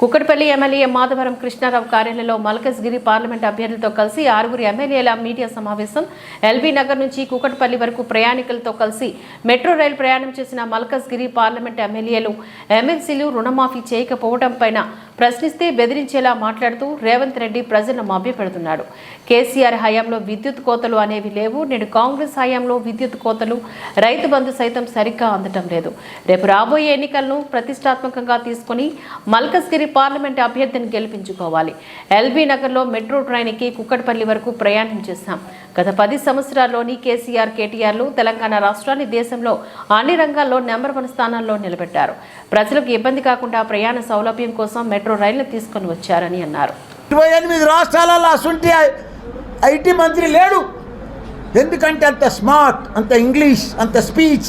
Kukkadapalli MLA Madhavaram Krishnarao కార్యాలయంలో Malkajgiri parliament అభ్యర్థులతో కలిసి ఆరుగురు ఎమ్మెల్యేల మీడియా సమావేశం. ఎల్బీ నగర్ నుంచి కుక్కడపల్లి వరకు ప్రయాణికులతో కలిసి మెట్రో రైలు ప్రయాణం చేసిన మల్కజ్గిరి పార్లమెంట్ ఎమ్మెల్యేలు ఎమ్మెల్సీలు రుణమాఫీ చేయకపోవడం పైన ప్రశ్నిస్తే బెదిరించేలా మాట్లాడుతూ రేవంత్ రెడ్డి ప్రజలను మభ్యపెడుతున్నాడు. కేసీఆర్ హయాంలో విద్యుత్ కోతలు అనేవి లేవు. నేడు కాంగ్రెస్ హయాంలో విద్యుత్ కోతలు రైతు బంధు సైతం సరిగ్గా అందటం లేదు. రేపు రాబోయే ఎన్నికలను ప్రతిష్టాత్మకంగా తీసుకుని మల్కజ్గిరి పార్లమెంట్ అభ్యర్థిని గెలిపించుకోవాలి. ఎల్బీ నగర్లో మెట్రో ట్రైన్ ఎక్కి వరకు ప్రయాణం చేశాం. గత పది సంవత్సరాల్లోని కేసీఆర్ కేటీఆర్లు తెలంగాణ రాష్ట్రాన్ని దేశంలో అన్ని రంగాల్లో నెంబర్ వన్ స్థానాల్లో నిలబెట్టారు. ప్రజలకు ఇబ్బంది కాకుండా ప్రయాణ సౌలభ్యం కోసం మెట్రో రైళ్ళు తీసుకొని వచ్చారని అన్నారు. ఇరవై ఎనిమిది రాష్ట్రాలలో అసుంటి ఐటీ మంత్రి లేడు. ఎందుకంటే అంత స్మార్ట్ అంత ఇంగ్లీష్ అంత స్పీచ్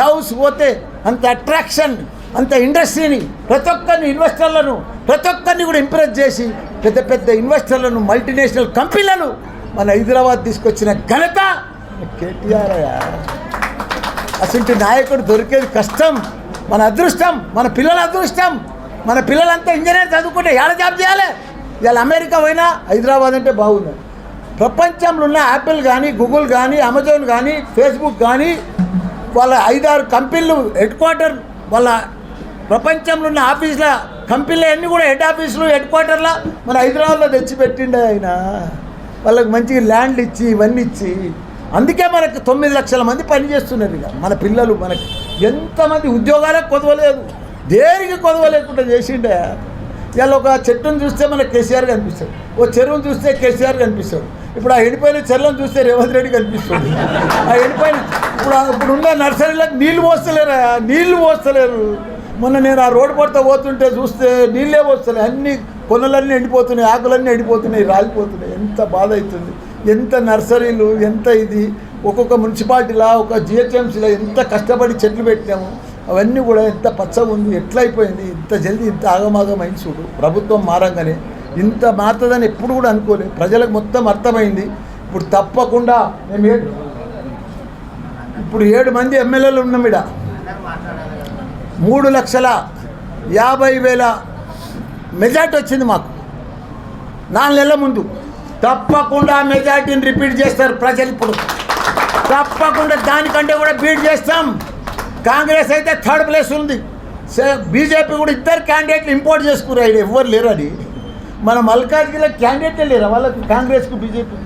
దౌస్ పోతే అంత అట్రాక్షన్ అంత ఇండస్ట్రీని ప్రతి ఒక్కరిని ఇన్వెస్టర్లను ప్రతి ఒక్కరిని కూడా ఇంప్రెస్ చేసి పెద్ద పెద్ద ఇన్వెస్టర్లను మల్టీనేషనల్ కంపెనీలను మన హైదరాబాద్ తీసుకొచ్చిన ఘనత కేటీఆర్ అసలు నాయకుడు దొరికేది కష్టం మన అదృష్టం మన పిల్లల అదృష్టం. మన పిల్లలంతా ఇంజనీర్ చదువుకుంటే ఏడ జాబ్ చేయాలి? ఇవాళ అమెరికా పోయినా హైదరాబాద్ అంటే బాగుంది. ప్రపంచంలో ఉన్న యాపిల్ కానీ గూగుల్ కానీ అమెజాన్ కానీ ఫేస్బుక్ కానీ వాళ్ళ ఐదారు కంపెనీలు హెడ్ క్వార్టర్ వాళ్ళ ప్రపంచంలో ఉన్న ఆఫీసుల కంపెనీలు అన్నీ కూడా హెడ్ ఆఫీసులు హెడ్ క్వార్టర్ల మన హైదరాబాద్లో తెచ్చిపెట్టిండే ఆయన. వాళ్ళకి మంచి ల్యాండ్లు ఇచ్చి ఇవన్నీ ఇచ్చి. అందుకే మనకు తొమ్మిది లక్షల మంది పనిచేస్తున్నారు ఇక. మన పిల్లలు మనకి ఎంతమంది ఉద్యోగాలకు కొదవలేదు. దేనికి కొదవలేకుండా చేసిండే. ఇవాళ ఒక చెట్టును చూస్తే మనకు కేసీఆర్ కనిపిస్తాడు. ఓ చెరువును చూస్తే కేసీఆర్ కనిపిస్తాడు. ఇప్పుడు ఆ ఎండిపోయిన చెరువును చూస్తే రేవంత్ రెడ్డి కనిపిస్తుంది ఆ ఎండిపోయిన ఇప్పుడు ఇప్పుడున్న నర్సరీలకు నీళ్ళు పోస్తలేరా? నీళ్ళు పోస్తలేరు. మొన్న నేను ఆ రోడ్డు పడితే పోతుంటే చూస్తే నీళ్ళే వస్తున్నాయి అన్ని కొనలన్నీ ఎండిపోతున్నాయి ఆకులన్నీ ఎండిపోతున్నాయి రాలిపోతున్నాయి. ఎంత బాధ అవుతుంది. ఎంత నర్సరీలు ఎంత ఇది ఒక్కొక్క మున్సిపాలిటీలా ఒక జిహెచ్ఎంసీలో ఎంత కష్టపడి చెట్లు పెట్టాము అవన్నీ కూడా ఎంత పచ్చగా ఉంది ఎట్లయిపోయింది ఇంత జల్దీ ఇంత ఆగమాగం అయింది చూడు. ప్రభుత్వం మారంగానే ఇంత మారుతుందని ఎప్పుడు కూడా అనుకోలేదు. ప్రజలకు మొత్తం అర్థమైంది. ఇప్పుడు తప్పకుండా మేము ఏడు ఇప్పుడు ఏడు మంది ఎమ్మెల్యేలు ఉన్నాం ఇడ. మూడు లక్షల యాభై వేల మెజార్టీ వచ్చింది మాకు. నాలుగు నెలల ముందు. తప్పకుండా మెజార్టీని రిపీట్ చేస్తారు ప్రజలు ఇప్పుడు. తప్పకుండా దానికంటే కూడా బీట్ చేస్తాం. కాంగ్రెస్ అయితే థర్డ్ ప్లేస్ ఉంది. బీజేపీ కూడా ఇద్దరు క్యాండిడేట్లు ఇంపోర్ట్ చేసుకున్నారు. ఆయన ఎవ్వరు లేరు అది. మన మల్కాజ్గిరిలో క్యాండిడేట్లే లేరు? వాళ్ళకి కాంగ్రెస్కు బీజేపీ.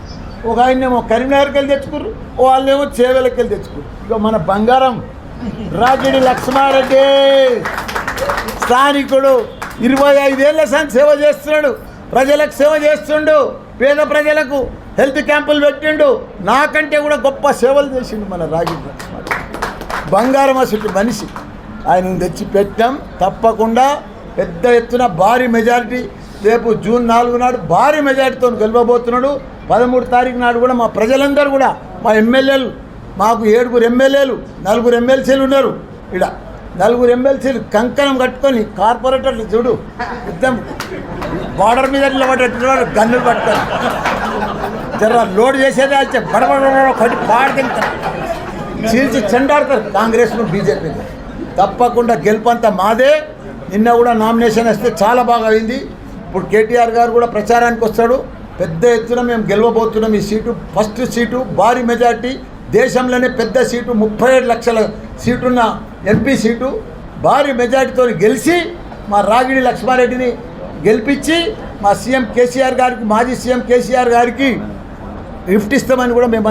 ఒక ఆయనేమో కరీంనగర్కి వెళ్ళి తెచ్చుకుర్రు వాళ్ళేమో చేవెలకి వెళ్ళి తెచ్చుకుర్రు. ఇక మన బంగారం రాగిడి లక్ష్మారెడ్డి. స్థానికుడు ఇరవై ఐదేళ్ళ సంది సేవ చేస్తున్నాడు. ప్రజలకు సేవ చేస్తుండు. పేద ప్రజలకు హెల్త్ క్యాంపులు పెట్టిండు. నాకంటే కూడా గొప్ప సేవలు చేసిండు మన రాగిడి లక్ష్మారెడ్డి. బంగారం అసలు మనిషి. ఆయన తెచ్చి పెట్టాం. తప్పకుండా పెద్ద ఎత్తున భారీ మెజారిటీ. రేపు జూన్ నాలుగు నాడు భారీ మెజారిటీతో గెలవబోతున్నాడు. పదమూడు తారీఖు నాడు కూడా మా ప్రజలందరూ కూడా మా ఎమ్మెల్యేలు మాకు ఏడుగురు ఎమ్మెల్యేలు నలుగురు ఎమ్మెల్సీలు ఉన్నారు. ఇక్కడ నలుగురు ఎమ్మెల్సీలు కంకణం కట్టుకొని కార్పొరేటర్లు చూడు యుద్ధం బార్డర్ మీద నిలబడేటువంటి గన్నులు పట్టుకొని. జర లోడ్ చేసేదే వచ్చే బడబడ కొట్టి పాడుతుంటారు చీల్చి చెండాడతారు కాంగ్రెస్ను బీజేపీని తప్పకుండా గెలుపంతా మాదే నిన్న కూడా నామినేషన్ వస్తే చాలా బాగా అయింది ఇప్పుడు కేటీఆర్ గారు కూడా ప్రచారానికి వస్తాడు పెద్ద ఎత్తున మేము గెలవబోతున్నాం ఈ సీటు ఫస్ట్ సీటు భారీ మెజార్టీ దేశంలోనే పెద్ద సీటు ముప్పై ఏడు లక్షల సీటున్న ఎంపీ సీటు భారీ మెజార్టీతో గెలిచి మా రాగిడి లక్ష్మారెడ్డిని గెలిపించి మా సీఎం కేసీఆర్ గారికి మాజీ సీఎం కేసీఆర్ గారికి గిఫ్ట్ ఇస్తామని కూడా మేము